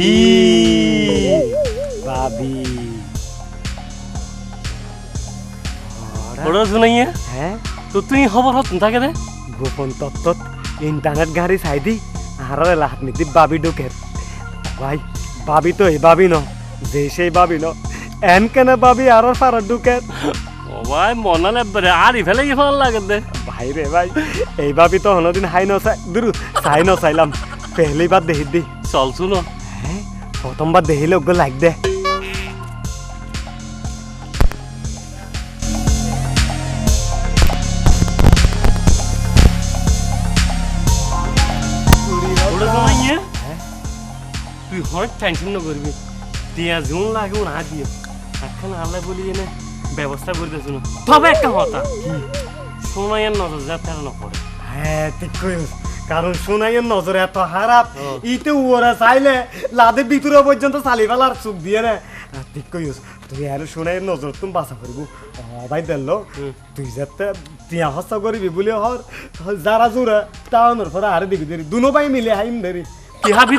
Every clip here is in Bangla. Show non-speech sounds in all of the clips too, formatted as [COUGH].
বাবি বাবি বড় শুনাইয়া হ্যাঁ তো তুই খবর হত থাকে দে গোপন তত্ত্বত ইন্টারনেট গাড়ি চাইদি হারারে লাহাত নিতি বাবি ঢুকের ভাই বাবি তো এই বাবি ন যে সেই বাবি ন এন কেন বাবি আর ফারার ঢুকের ও ভাই মনালে আরি ফেলে কি ভালো লাগে দে ভাই রে ভাই এই বাবি তো হনদিন হাই ন চাই দূর চাই ন চাইলাম পেহলি বার দেখি দি চল শুনো হ্যাঁ প্রথমবার দেখিলে ওগুলো লাইক দে। তুই হট টেনশন না করবি দিয়া জুন লাগে না দিয়ে। এখন আল্লাহ বলি এনে ব্যবস্থা করে দে তবে একটা কথা। সোনাইয়ার নজর যা তেল না পড়ে হ্যাঁ ঠিক কইস কারণ শোনাইয়ের নজরে এত খারাপ। ইতে ওরা চাইলে লাদে ভিতরে পর্যন্ত চালি ফেলার চুপ দিয়ে না। ঠিক কইস তুই আর শোনাইয়ের নজর তুমি বাঁচা করব ভাই দেখল। তুই যাতে তিয়া হস্তা করবি বলে হর। যারা জোরে টাউনের পরে আরে দিবি দেরি দুনো ভাই মিলে হাইম দেরি। কি হাবি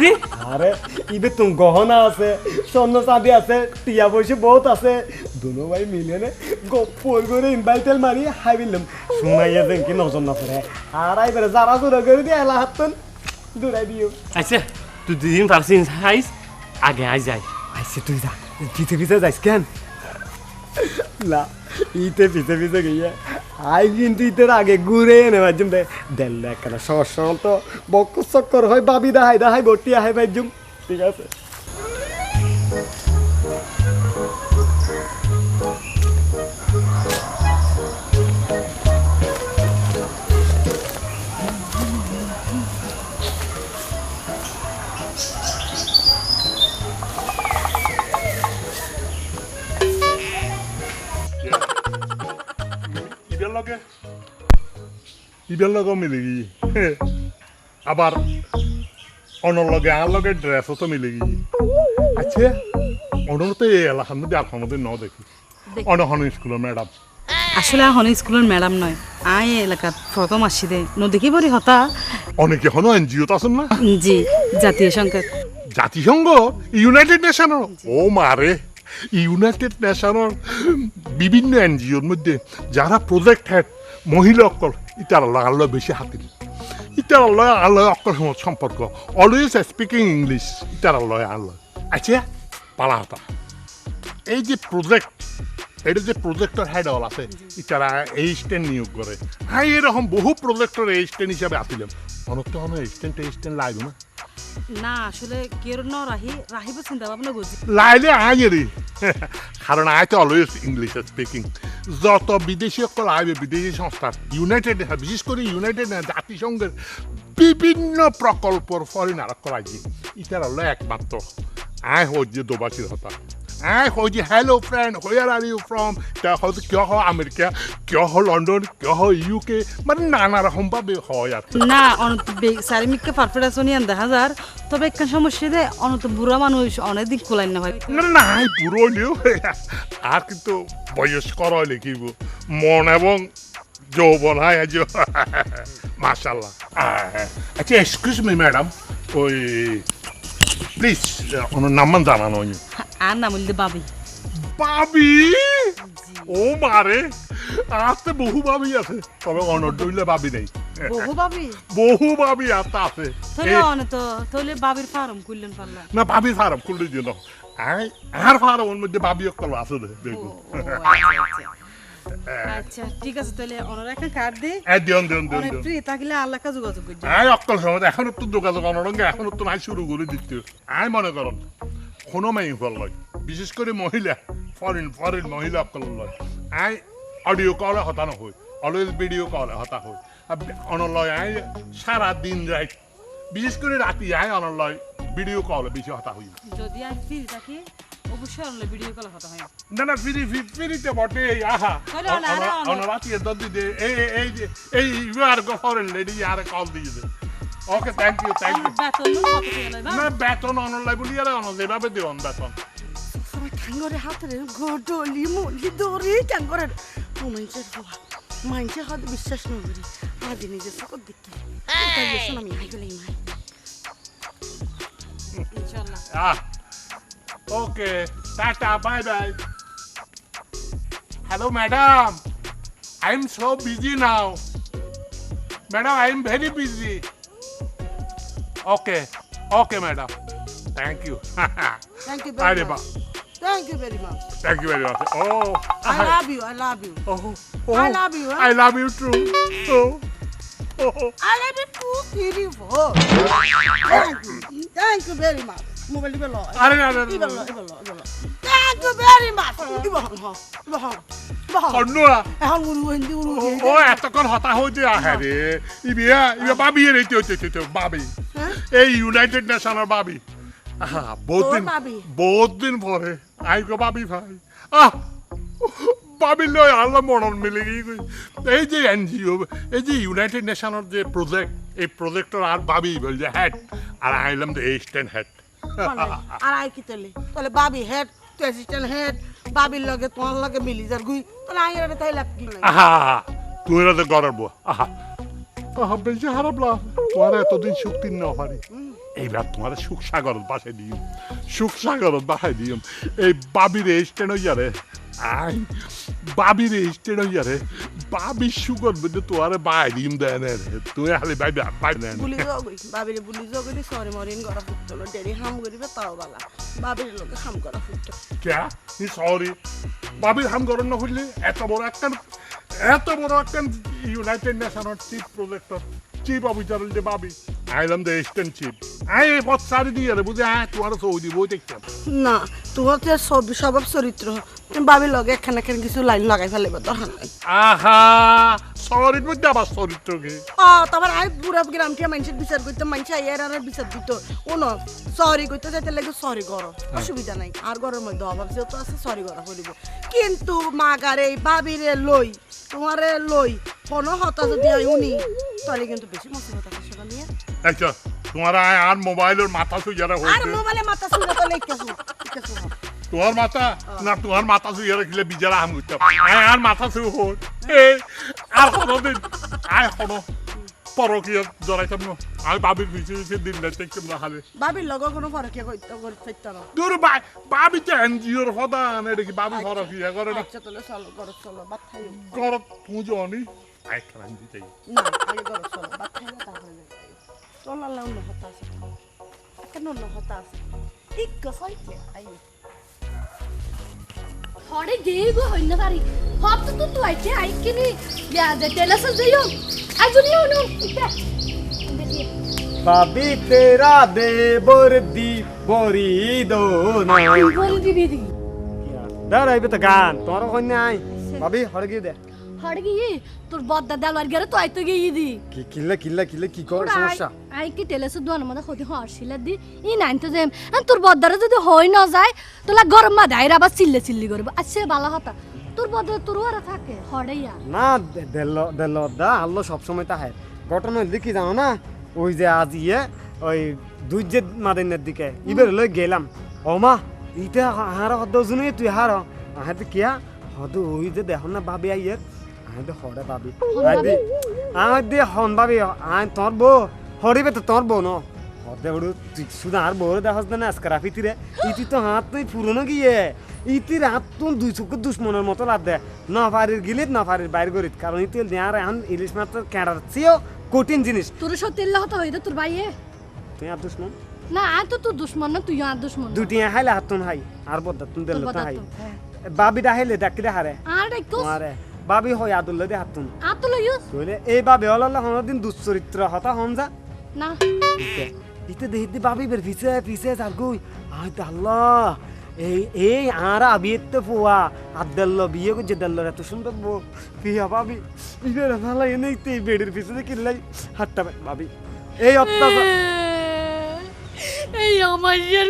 আরে ইবে তুমি গহনা আছে স্বর্ণ চাঁদি আছে টিয়া পয়সা বহুত আছে। দুনো ভাই মিলে নে গপ্পর করে ইনভাইটেল মারি হাইবিলাম শোনাইয়া যেন কি নজর না পড়ে আর আইবারে যারা জোরে করে দিয়ে এলা হাতন দূরাই দিও। আচ্ছা তুই দুদিন পারছিস হাইস আগে আই যাই আইসে তুই যা। পিছে পিছে যাইস কেন? না ইতে পিছে পিছে গিয়ে। আই কিন্তু ইতের আগে ঘুরে এনে বাজুম দে দেল্লা একখানা সহজ সরল তো। বক্কর চক্কর হয়, বাবি দাহাই দাহাই বটি আহাই বাজুম। ঠিক আছে? ইবের লগে মিলে গি। আবার অনর লগে আর লগে ড্রেসও তো মিলে গি। আচ্ছা অনর তো এই এলাকার মধ্যে আর কোনো ন দেখি। অনহন স্কুলের ম্যাডাম আসলে এখন স্কুলের ম্যাডাম নয় আই এলাকাত প্রথম আসছি দে নদীকে বলি হতা। অনেকে এখনও এনজিও তো আছেন না? জি জাতীয় সংকেত জাতিসংঘ ইউনাইটেড নেশনের ও মারে ইউনাইটেড নেশনের বিভিন্ন এনজিওর মধ্যে যারা প্রজেক্ট হেড মহিলা অকল ইতার লয় বেশি হাতিল। ইটার লয় আল্লাহ অকল সম্পর্ক। অলওয়েজ স্পিকিং ইংলিশ ইটার লয় আল্লাহ আচ্ছা পালা হতা। এই যে প্রজেক্ট এটা যে প্রজেক্টর হেড অল আছে ইটারা এইস্টেন্ট নিয়োগ করে হ্যাঁ এরকম বহু প্রজেক্টর এইস্টেন্ট হিসাবে আসিলাম অনেক তো অনেক এইস্টেন টেস্টেন লাগবে না। না, আসলে কেউ ন রাহি রাহিব চিন্তা ভাবনা করছি। লাইলে আইয়েরি কারণ আই তো অলওয়েজ ইংলিশ স্পিকিং যত বিদেশি সকল আইবে বিদেশি সংস্থা ইউনাইটেড বিশেষ করে ইউনাইটেড জাতিসংঘের বিভিন্ন প্রকল্পর ফরেনার করাইছি ইতার হলো একমাত্র। আই হচ্ছে দোবাসীর হতা। আই হচ্ছে hello friend where are you from হচ্ছে কেউ হয় আমেরিকা কেউ হয় লন্ডন কেউ হয় ইউকে মানে নানা রকম ভাবে হয় আর। না অনত চারিমিককে পারফেক্ট নিয়ে দেখা যার তবে একটা সমস্যা দে অনত বুড়া মানুষ অনেক দিক কোলাই না ভাই না না পুরো হইলেও আর কিন্তু বয়স্ক রয় লিখিব মন এবং যৌবন হয় আজ মাশাল্লাহ আচ্ছা এক্সকিউজ মি ম্যাডাম ওই প্লিজ ওনার নাম্বার জানানো আর নাম বলতে বাবি বাবি ও মারে আসতে বহু বাবি আছে তবে অনর দইলে বাবি নেই বহু বাবি বহু বাবি আসতে আছে তাহলে এ- অনত তাহলে বাবির ফার্ম করলেন পারলাম না বাবির ফার্ম খুললে আই আর ফার্মের মধ্যে বাবি অকল আছে দেখুন আচ্ছা ঠিক আছে তাহলে একটা কার্ড দে। ফ্রি থাকলে যোগাযোগ আই অক্কল সময় এখন তো যোগাযোগ অনরঙ্গে এখন তো নাই শুরু করে দিতে আই মনে করুন কোনো ফল বিশেষ করে মহিলা ফরেন ফরেন মহিলা অক্কল লয় আই অডিও কলে হতা নহয় অলওয়েজ ভিডিও কলে হতা হয় অনলয় আই সারা দিন রাইট বিশেষ করে রাতি আই অনলয় ভিডিও কলে বেশি হতা হই। যদি আমি ফ্রি থাকি অবশ্যই অনলাইন ভিডিও কল কথা হয়। না না ফিরি ফিরিতে বটে আহা। হলো না, আরে অন- অনরাতি দদি দে এই এই- এই যে এই you are go foreign lady R call দিয়ে দে। Okay thank you thank you বেতন কত টাকা লয় না বেতন অনলাই বলি আর অন যেভাবে দিওন বেতন। সবাই ঠাঙ্গরে গডলি মলি দড়ি ঠাঙ্গরে ও মানুষের হওয়া মানুষের হয়তো বিশ্বাস না করি। আজ নিজের সকল দেখি। তাই আমি হাই মাই। ইনশাআল্লাহ. Okay. Tata. Bye bye. Hello, madam. I'm so busy now. Madam, I'm very busy. Okay. Okay, madam. Thank you. [LAUGHS] Thank you very much. Thank you very much. Thank you very much. Oh. I love you. I love you. Oh. oh. I love you. Huh? I love you too. Oh. Oh. I love you too, beautiful. Thank you. Thank you very much. Mobile দিবে ল আরে না না ইবে ল ইবে ল ইবে ল থ্যাংক ইউ ভেরি মাচ ইবে হ ইবে হন ইবে এখন উড়ু হিন্দি উড়ু ও এতক্ষণ হতা হয়েছে আহে রে। ইবিয়া ইবে বাবি রে তে তে তে বাবি। হ্যাঁ? এই ইউনাইটেড নেশনের বাবি। বহুত দিন? বহুত দিন পরে। আই গো বাবি ভাই। আহ! আল্লাহ মরণ মিলে গিয়ে এই যে এনজিও এই যে ইউনাইটেড নেশনের যে প্রজেক্ট এই প্রজেক্টর আর বাবি বলছে হেড আর আইলাম দ্য এস্টার্ন হেড আর আই কি তাহলে? তাহলে বাবি হেড তুই অ্যাসিস্ট্যান্ট হেড বাবির লগে তোমার লগে মিলি যার গুই তাহলে আই এর তাই লাভ কি নাই আহা তুই তো গড়ার বউ। আহা। আহা বেশি লাভ। তোমার এতদিন সুখ তিন না পারি এইবার তোমার সুখ সাগর বাসায় দিও। সুখ সাগর বাসায় দিও। এই বাবির স্ট্যান্ড হইয়া রে। আই বাবির স্ট্যান্ড হইয়া রে। বাবির সুগর বুঝে তোমার বাই দিম দেয় না রে। তুই হালি Bully বাই নেন বুলি যাও গই বাবির বুলি যাও গই সরি মরিন গড়া ফুটতো ডেরি হাম করিবে তাও বালা বাবির লগে হাম করা ফুটতো। কে? নি সরি বাবির হাম গরম না হইলে এত বড় একটা এত বড় একটা ইউনাইটেড নেশনের চিফ প্রজেক্টর চিফ অফিসার বাবি। স্ট্যান্ড চিফ আই পথ সারি দিয়ে রে বুঝে? হ্যাঁ তোমার সৌদি বই দেখতাম না তোমার তো সব স্বভাব চরিত্র বাবির লগে একখান একখান কিছু লাইন লাগাই ফেলিব দরকার নাই। আহা সরির মধ্যে আবার চরিত্রকে। ও তারপর আই পুরা গ্রাম কে মানুষের বিচার করতে মানুষ আইয়ার আর বিচার দিত। ও ন সরি কইতে যাইতে লাগে সরি করো অসুবিধা নাই। আর ঘরের মধ্যে অভাব যেহেতু আছে সরি করা করিব কিন্তু মাগারে বাবিরে লই তোমারে লই কোনো হতা যদি হয় উনি তাহলে কিন্তু বেশি মুসিবত আছে সেটা নিয়ে। আচ্ছা তোমার আর মোবাইলের মাথা সুইয়ারা আর হয়েছে। মোবাইলে মাথা শুনে তো লেখতেছো লিখতেছো তোমার মাথা? না তোমার মাথা সুইয়া রাখলে বিজারা হাম করতে আর মাথা সুই এই আর কোনোদিন আয় হনো পরকীয় জড়াইতাম না। আমি বাবির পিছিয়ে পিছিয়ে দিন রাত দেখতাম না খালি বাবির লগে কোনো ফরকে কইতে করতে না দূর বাই বাবি তো এনজিওর প্রধান এটা কি বাবি ফরকীয়া করে না আচ্ছা তাহলে চলো ঘরে চলো খাইও কর তুই জানি আয় খান দিতে না আগে ঘরে চলো বাদ খাইও তারপরে হতা আছে কেন অন্য হতা আছে ঠিক কসাইতে আইও হরে দেগো হইনা পারি হপ তো তুই তুইতে আইকিনি ইয়া দে তেলাস যাইও। আজুনি ওনো ইতা বাবি তেরা দি বরি দো না। বল দিবি দাঁড়াইবে তো গান। তোমার ওখানে নাই বাবি হরে গিয়ে দে। তোর বদ্দা তো আইতো গিয়ে দি কি কিল্লা কিল্লা কিল্লা কি কর সমস্যা? আই কি তেলাস দোয়ান মধ্যে হতে হরছিলা দি। ই নাইন তো যেম তোর বদ্দারে যদি হই না যায় তোলা গরম মা দাইরা আবার চিল্লে চিল্লি করবে। আচ্ছা ভালো হতা। তোর বদ্দা তোর আর থাকে হড়াইয়া না দেল দেল দা আল্লো সবসময় তাহে। ঘটনা হইলে কি জানো না ওই যে আজ ইয়ে ওই মাদিনের দিকে। ইবের লই গেলাম। ও মা ইটা হার হদ জুনি তুই হার। আহাতে কিয়া? হদ ওই যে দেখো না ভাবি আইয়ে আহাতে হরে ভাবি আদি আমার দিয়ে হন ভাবি আই তোর বউ হরিবে তো তোর বউ ন। হদে ওড়ু তুই শুধু আর বউ দেখাস না আজকার ফিতিরে ইতি তো হাত তুই পুরনো গিয়ে। ইতির হাত তুই দুই চোখের দুশ্মনের মতো লাভ দে। নফারির গিলিত নফারির বাইর গরিত কারণ ইতি দেয়ার এখন ইলিশ মাত্র ক্যাডার চেয়েও কঠিন জিনিস। তোর সত্যি হতা হইতো তোর ভাইয়ে। তুই আর দুশ্মন? না আর তো তোর দুশ্মন না তুই আর দুশ্মন না। দুটি হাইলে হাত তুন হাই। আর বদ্দা তোর দিল তো হাই। তো, হ্যাঁ। বাবি ডাহাইলে ডাকি দেখারে। আর ডাইকো আরে বাবি হয় আদুল্লে দে হাত তুন আর তো লইস তুইলে এই বাবে হল দিন দুশ্চরিত্র হতা হন যা না। ইতে দেহিতে বাবি বের পিছে পিছে যার গুই। আই আল্লাহ। এই এই আর আবিতে ফুয়া আদাল্ল বিয়ে করছে দাল্ল এত সুন্দর বউ। পিয়া ভাবি ইবের ভালো এনে এই বেডের পিছনে কিনলাই হাতটা বাবি। এই অত্যাচার এই অমাইশের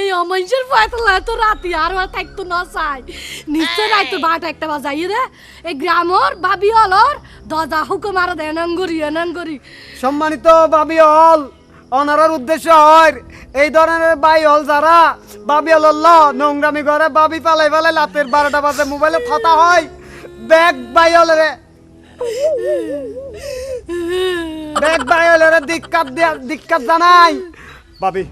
এই অমাইশের পয়তলা তো রাতি আর আর থাকতো না চাই। নিশ্চয় রাইতো বারোটা একটা বাজাইয়ে দে। এই গ্রামর ভাবি হলর দজা হুকুম আর দেন গরি এনন গরি সম্মানিত বাবি হল অনারার উদ্দেশ্য হয় এই ধরনের বাই হল যারা বাবি হল নোংরামি করে বাবি পালাই পালাই রাতের বারোটা বাজে মোবাইলে কথা হয়। ব্যাগ বাই হল রে। [LAUGHS] ব্যাগ বাই হল রে দিক্কাত দিয়া দিক্কাত জানাই। ভাবি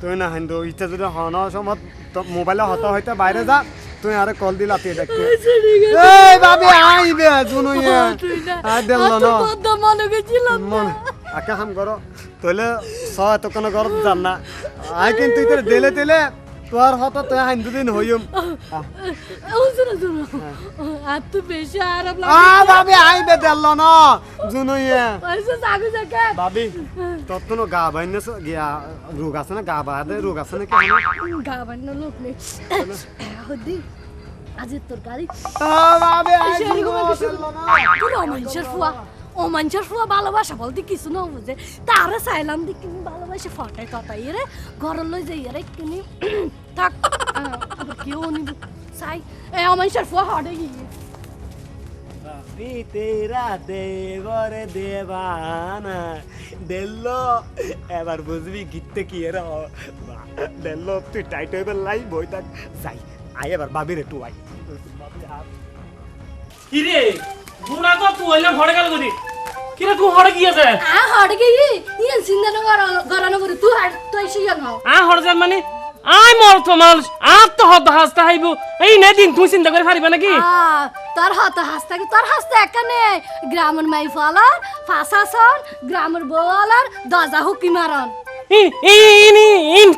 তুই না হিন্দু ইচ্ছা যদি হন সময় মোবাইলে হত হইতে বাইরে যা তুই আরে কল দিলা তুই দেখতে এই ভাবি আইবে শুনো ইয়ে আর দিল না তোর মনে মন আকে হাম করো তইলে স এত কোনো গরম জান না। আই কিন্তু ইতে দিলে দিলে তোর হত তুই হিন্দু দিন হইম। ও, শোনো, শোনো। আর তো বেশি আরাম আ লাগে। ভাবি আইবে দিল না শুনো ইয়ে পয়সা জাগু জাগে। ভাবি তোর তো গা বাইনে গিয়া রোগ আছে না? গা বাদে রোগ আছে নাকি? গা বান্ন লোক নেই। হদি আজ তোর গাড়ি। আ ভাবি কিছু তোর অমানুষের ফুয়া অমানুষের ফুয়া ভালোবাসা বলতে কিছু না বুঝে। তারা চাইলাম দি ভালোবাসা ফটাই তটাই রে ঘর লই যাই রে কিনি থাক আবার কেউ নিব চাই এ অমানুষের ফুয়া হটে গিয়ে তেরা দেবরে দেবানা দেল্লো এবার বুঝবি গীততে কি এর দেল্লো তুই টাইট হইবে লাই বই থাক যাই আই এবার ভাবির একটু আই কি রে বুড়া তো তুই হইলে ঘরে গেল গদি কি রে তুই হরে গিয়েছে আ হটে গিয়ে ইয়ে চিন্তা না গরানো করে তুই হাট তুই শিয়া নাও আ হরে যান মানে? আই মর তো মানুষ আর তো হত হাসতে হাইব। এই নে দিন তুই চিন্তা করে পারিবে নাকি? তোর হাতে হাসতে তোর হাসতে এখানে গ্রামের মাই ফলার ফাঁসাসন গ্রামের বলার দজা হুকি মারন। ইনি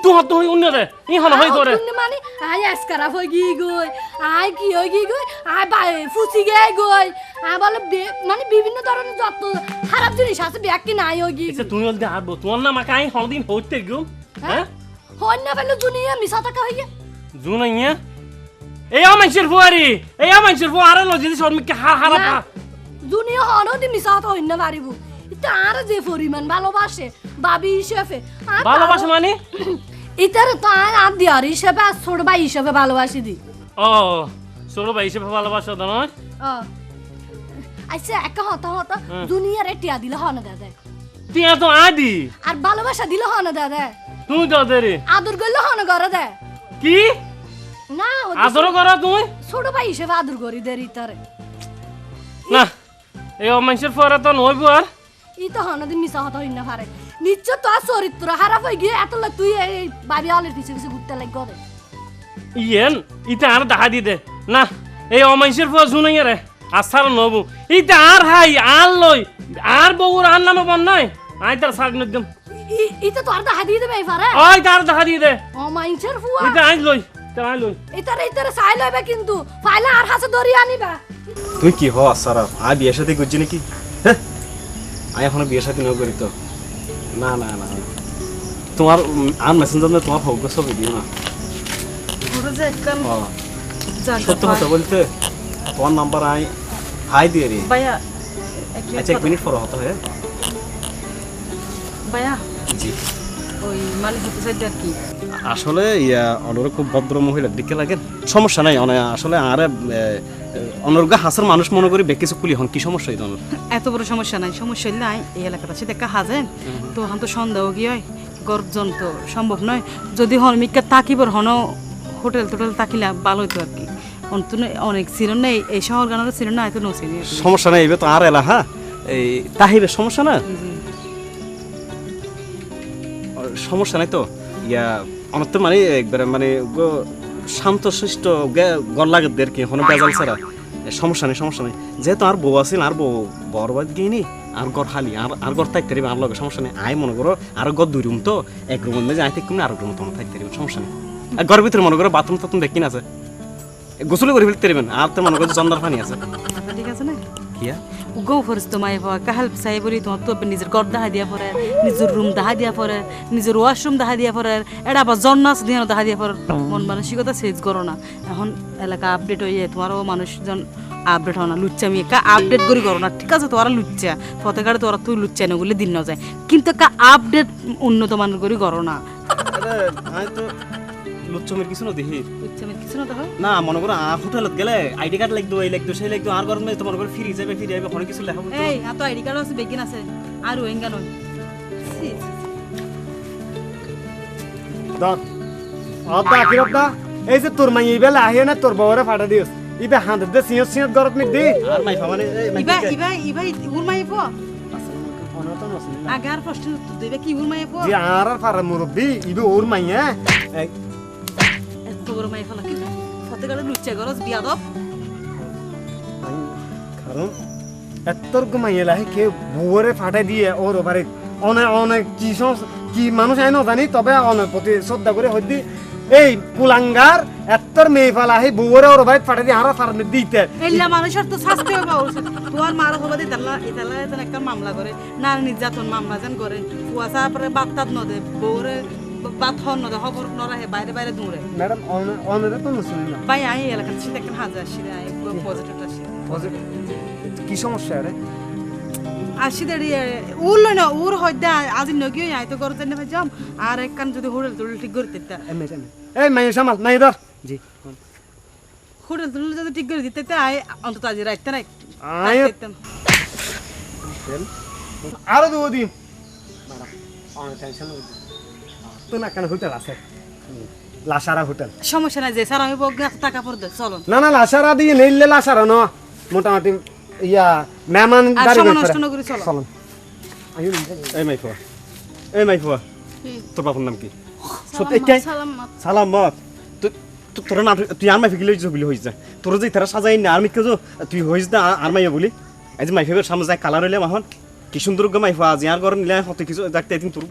তুই হত হই উন্নত ই হন হই করে মানে? আই এসকারা হই গি গই আই কি হই গই আই বাই ফুসি গে গই বলে মানে বিভিন্ন ধরনের যত খারাপ জিনিস আছে ব্যাগ কি নাই হই গি এসে তুই হল আর বতুন না মাকা আই হল দিন হইতে গো হ্যাঁ? হই না ফেলে দুনিয়া মিছা টাকা হইয়া। এই আমাইছের ফুয়ারি এই আমাইছের ফুয়ারে লো যদি শর্মিকে হার হারা পা। দুনিয়া হনো দি মিছা তো হই না পারিব আর যে পরিমাণ ভালোবাসে বাবি হিসেবে ভালোবাসা মানে? [CLEARS THROAT] ইতারে তো আর আর দিয়ার হিসেবে আর ছোট ভাই হিসেবে ভালোবাসি দি। ও ছোট ভাই হিসেবে ভালোবাসা তো নয়? আচ্ছা একা হতা হতা দুনিয়ার টিয়া দিলে হন দাদা? তুই তো আদি। আর ভালোবাসা দিলে হন দাদা? তুই তো রে আদর করলে হন ঘরে দে কি? না আদর কর তুই? ছোট ভাই হিসেবে আদর করি দে ইতারে না এই অমাইছের ফুয়ারা তো নইব আর ই তো হন দিন মিশা হতা হইনা পারে নিশ্চয় তো আর চরিত্র খারাপ হয়ে গিয়ে এত লাগ তুই এই বাবি আলের পিছে পিছে ঘুরতে লাগ গরে ইয়েন ইটা আর দেখা দি দে। না এই অমাইছের ফুয়া শুনাই রে আসার নবু। ইটা আর হাই আর লই আর বউর আর নামে বন নাই? আই তার সার নদম ইতে তো আর দেখা দিয়ে দেবে এই পারে ওই তার দি দে। ও মাইনছের ফুয়া। ইটা আই লই তার আই লই। ইতারে ইতারে চাই লইবে কিন্তু। ফাইলে আর হাসে ধরি আনিবা। তুই কি হ সারা? আয় বিয়ের সাথে করছি নাকি? হ্যাঁ আয় এখনও বিয়ের সাথে নাও করি তো। না না না তোমার আর মেসেঞ্জার তোমার হোক ছবি দিও না। সত্য কথা বলতে তোমার নাম্বার আই হাই দিয়ে রে। ভাইয়া আচ্ছা এক মিনিট পর হতো হ্যাঁ। ভাইয়া জি। ওই মালিক হতে আর কি। আসলে ইয়া অনর খুব ভদ্র মহিলার দিকে লাগে সমস্যা নাই অনে আসলে আরে অনর্গ হাসার মানুষ মনে করি বেকিসে কুলি হন কি সমস্যা অনর? এত বড় সমস্যা নাই সমস্যা নাই এই এলাকাটা সে দেখা হাজেন তো হন তো সন্দেহ কি হয় গর্জন তো সম্ভব নয়। যদি হনমিকা তাকিবর হন হোটেল টোটেল তাকিলে ভালো হইতো আর কি। অন্ত অনেক ছিল না এই- শহর গানের ছিল না এত কি। সমস্যা নাই এবার তো আর এলা হ্যাঁ? এই তাহিবে সমস্যা না? সমস্যা নাই তো? ইয়া আমার তো মানে একবারে মানে শান্ত শিষ্ট গর লাগে কি কোনো বেজাল ছাড়া। সমস্যা নেই সমস্যা নেই। যেহেতু আর বউ আছে আর বউ বরবাদ গিয়ে আর ঘর খালি আর আর ঘর থাকতে পারিবে আর লগে সমস্যা নেই। আয় মনে করো আর ঘর দুই রুম তো এক রুমের মধ্যে আয় থাকতে আর রুম তোমার থাকতে পারিবে সমস্যা নেই। আর ঘরের ভিতরে মনে করো বাথরুম টাথরুম দেখি না আছে গোসল করে ফেলতে পারবেন আর তো মনে করো জন্দার পানি আছে। আচ্ছা ঠিক আছে না? কিয়া? গো ফরিস তো মাই হওয়া কাহাল চাই বলি তোমার তো নিজের ঘর দেখা দিয়া পরে নিজের রুম দেখা দিয়া পরে নিজের ওয়াশরুম দেখা দিয়া পরে এটা আবার জন্নাস দিয়ে দেখা দিয়া পরে মন মানসিকতা চেঞ্জ করো না। এখন এলাকা আপডেট হয়ে যায় তোমারও মানুষজন আপডেট হয় না লুচ্চা আমি কা আপডেট করি করো না। ঠিক আছে তোরা লুচ্চা। পথে ঘাটে তোরা তুই লুচ্চা না বলে দিন না যায়। কিন্তু কা আপডেট উন্নত মানের করি করো না। আমি তো লুচ্চমের কিছু না দেখি। লুচ্চা আমি কিছু না হয় না মনে করো আর হোটেলত গেলে আইডি কার্ড লাগতো এই লাগতো সেই লাগতো আর গরমে তো মনে করো ফিরে যাবে ফিরে যাবে কিছু লেখা এই আর তো আইডি কার্ড আছে বেগিন আছে আর নয়। এই যে তোর মাই এইবেলা আহিয়ে না তোর বউরে ফাটা দিস। ইবে হাঁদ দে সিঁয়ত সিঁয়ত গরত মিট দি। আর মাই ফামানে মাই ইবা ইবা ইবা উর মাই পো হনো তো আছে আগে আর প্রশ্নের উত্তর দিবে কি মায়ে পর যে আর আর মুরব্বী ইবে ওর মাইয়া এই, এত বড় মায়ে ফেলা কি? ফতে গেলে লুচ্চা গরজ বিয়াদব। কারণ এত্তর মাইয়া লাহে কে বুয়ারে ফাটাই দিয়ে ওর বাড়ি অনেক অনেক কি কি মানুষ আই না জানি তবে অনেক প্রতি শ্রদ্ধা করে হইদি এই কুলাঙ্গার এত্তর মেয়ে ফালা হে বুয়ারে ওর বাড়ি ফাটাই দিয়ে হারা ফারার দিতে। এল্লা মানুষের তো শাস্তি হবে তোমার মার হবা দি তালা ইতালা একটা মামলা করে নারী নির্যাতন মামলা যেন করে। কুয়াশা পরে বাত তাত নদে বউরে বাত হন নদে খবর নরাহে বাইরে বাইরে দূরে। ম্যাডাম অনেরে তো শুনি না? ভাই আই এলাকার সাথে একটা হাজার আই পজিটিভ আসি কি সমস্যা রে? আসি দেড়ি উর লই না উর হইদে আজি নগিও আই তো করতে না যাম আর একখান যদি হোটেল ঠিক করে দিতে। এই মাইয়া সামাল মাইয়া ধর। জি হোটেল যদি ঠিক করে দিতে আই অন্তত আজি রাইতে নাই রাইতাম। আরও দেবো দিন অনেক টেনশন তো না কেন হোটেল আছে? লাসারা হোটেল। সমস্যা নাই যে টাকা চলো না না লাসারা দিয়ে নেইলে লাসারা ন। মোটামুটি ইয়া মেহমান চলো। এই মাইফুয়া এই মাইফুয়া তোর বাবার নাম কি? সালাম মত তুই তোর না তুই আর মাইফি গেলে বলি হইছ। যা তোর যে তারা সাজাই না আর মিকে তুই হইছ না আর মাইয়া বলি। এই যে সামনে যায় কালার হইলে মাহন কি সুন্দর গো মাইফা আজ আর ঘর নিলে হতে কিছু দেখতে একদিন তোর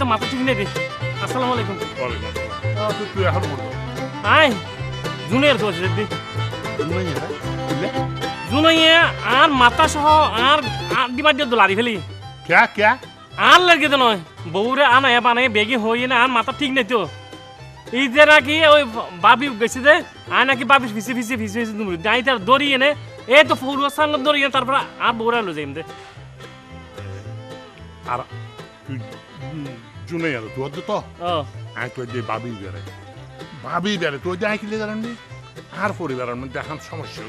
তো মাথা ঠিক নেই আসসালামু আলাইকুম। আই জুনিয়র তো আছে দি। জুনাইয়ে আর মাথা সহ আর আর দিয়ে দোলারি ফেলি। ক্যা ক্যা আর লাগে তো নয়, বউরে আনায় বানায় বেগে হয়ে না আর মাথা ঠিক নেই তো। এই যে নাকি ওই বাবি গেছে যে আর নাকি বাবি ফিসে ফিসে ফিসে ফিসে তার দড়ি এনে এই তো ফুল সাঙ্গ দড়ি এনে তারপর আর বউরা লো যাইম দে। আর তো ও আই তুই যে বাবি বেড়ে বাবি বেড়ে তুই যে আইকিলে জানেন নি আর পরিবারের মধ্যে এখন সমস্যা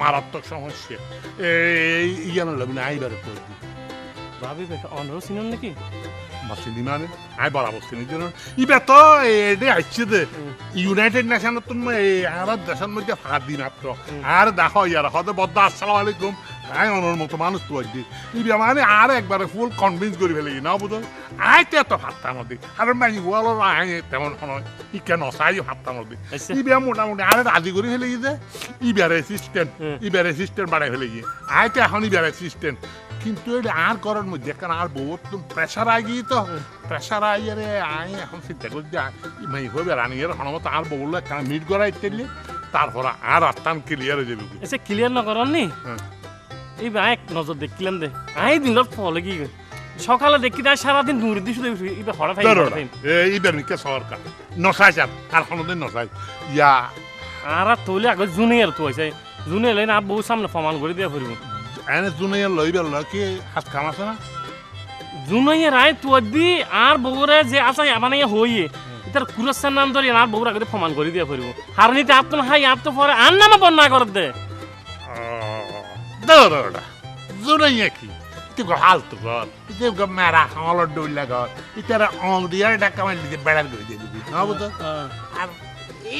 মারাত্মক সমস্যা এই ইয়ানো লাগবে আই বেড়ে তোর ভাবি অনর সিনন নাকি মাসিনি মানে আই তো এডে আইছে দে ইউনাইটেড নেশনত তুমি আর দেশের মধ্যে ফাঁক দি মাত্র আর দেখো ইয়ার হতে বদ্দ আসসালামু আলাইকুম অনর মতো মানুষ তো দি ইবে মানে আর একবারে ফুল কনভিন্স করে ফেলে না বুঝো আই তে তো ফাত্তা মধ্যে আর মাই ওয়ালো আই তেমন সময় ই কেন সাই মধ্যে আচ্ছা। ইবে মোটামুটি আর রাজি করে ফেলে গিয়ে ইবে অ্যাসিস্ট্যান্ট ইবে অ্যাসিস্ট্যান্ট বাড়াই ফেলে গিয়ে আই তো এখন ইবে অ্যাসিস্ট্যান্ট কিন্তু এটা আর করার মধ্যে কারণ আর বহুত প্রেশার আই গিয়ে তো। প্রেশার আইয়ে রে আই এখন চিন্তা করছি মাই হবে রানিয়ের হনমত আর একখানা মিট করাই তেলি। তারপর আর আত্মান ক্লিয়ার হয়ে যাবে। এসে ক্লিয়ার না? করার নি। এই ভাই এক নজর দেখলাম দে। আই দিন ফলে কি সকালে দেখি তাই সারাদিন দূরে দিশু দেখি এবার হরা ফাই হরা ফাই এইবার নিকে সরকার। নসাই চাপ আর কোনোদিন নসাই। ইয়া। আর তোলে আগে জুনিয়র তো আছে। জুনিয়র লাইন আর বউ সামনে প্রমাণ করে দিয়ে ফুরব এনে জুনে লইবার কি হাত কাম আছে না? জুনিয়র আই তো দি আর বউরে যে আছে মানে হইয়ে। এটার কুরস্তার নাম ধরে আর বউর আগে প্রমাণ করে দিয়ে ফুরব হারনিতে আপ তো হাই আপ তো পরে। আর নামে বন্যা করে দে। দৌড়া জুনে কি? ইতে গো হাল তো গর ইতে গো মেরা হামল ডইলা গর ইতারা অং দিয়ার ডাকা মাইলি যে বেড়ার গই দিয়ে দিবি না বুঝো? আর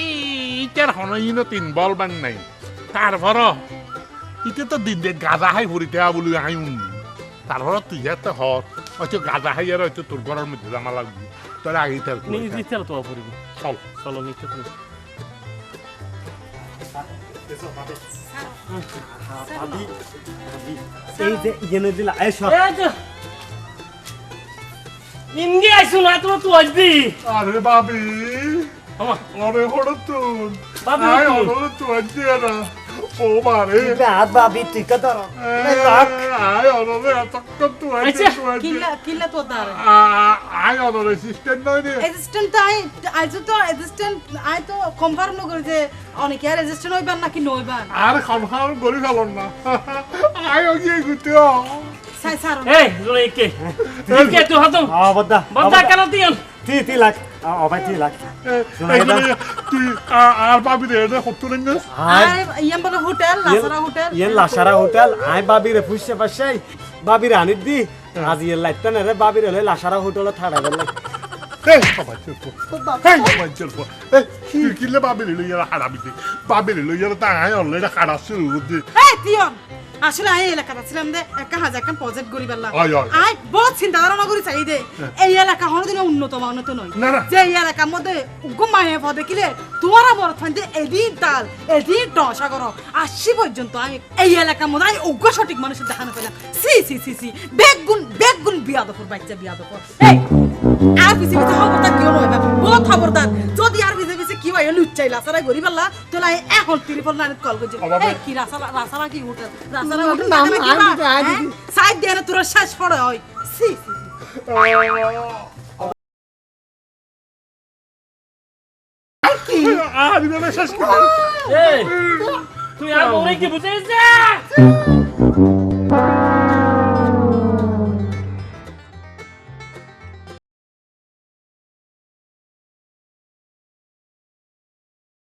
এইটার হনইনো তিন বল বান নাই। তারপর ইতে তো দিন দিয়ে গাজা হাই ফুরিতে বলি হাই উনি তারপর তুই তো হর। হয়তো গাজা হাই আর হয়তো তোর ঘরের মধ্যে জামা লাগবে। তোর আগে তার নিতে তো ফুরব চল। চলো তুমি এই যে ইয়ে দিলা এই সব ইন্দি আইসু না তো তুই আসবি আরে বাবি আরে হঠাৎ তুন বাবি, হঠাৎ। হঠাৎ তুন না ও মারে হাত বাবি তুই কত আয় অনরে এতক্ষণ তুই আচ্ছা, কিল্লা কিল্লা তো তার আয় অনরে সিস্টেম নয় রে অ্যাসিস্ট্যান্ট আই আজ তো অ্যাসিস্ট্যান্ট আই তো কনফার্ম ন করে যে অনেকে আর অ্যাসিস্ট্যান্ট হইবার নাকি নইবার আর কনফার্ম করি ফেলন না আয় গিয়ে গুতে সাই সার এই জোরে কে কে তুই হাতো বদ্দা বন্ধা কেন তুই তি তি লাখ অবাই তি লাখ তুই আর পাবি রে এটা হতো না আর আর ইয়াম বলে হোটেল লাসারা হোটেল ইয়ে লাসারা হোটেল আই বাবিরে পুষছে পাশাই বাবিরে আনি দি আজি এর লাইতে না রে বাবির হলে লাসারা হোটেলে থাড়া গেল বাবেলি লইয়া হারাবি বাবেলি লইয়া তা আয় অলরেডি হারা শুরু করতে আসলে আই এলাকাটা ছিলাম দে একটা হাজার একটা প্রজেক্ট করি পারলাম। আই বহুত চিন্তা ধারণা করি চাই দে। এই এলাকা হনো দিনে উন্নত মানত নয়। না, না। যে এই এলাকার মধ্যে ঘুমায় পদ দেখিলে তোমার আমার ফান্দে এদিন তাল এদিন দশা করো আশি পর্যন্ত আমি এই এলাকার মধ্যে আমি অজ্ঞ সঠিক মানুষের দেখানো পেলাম। সি সি সি সি। বেগুন বেগুন বিয়া দফর বাচ্চা বিয়া দফর আর পিছে পিছে খবরদার কেউ নয় বহুত খবরদার। যদি আর কি লুচ্চাই লাসারা গরি পাল্লা তাহলে আমি এখন টেলিফোন লাইনে কল করছি। এই কি রাসারা রাসারা কি আমি তো আগে দিই। সাইড দিয়ে না তোর শেষ পড়ে হয়। সি সি আর শেষ করে। তুই আর বউরে কি বুঝাইছিস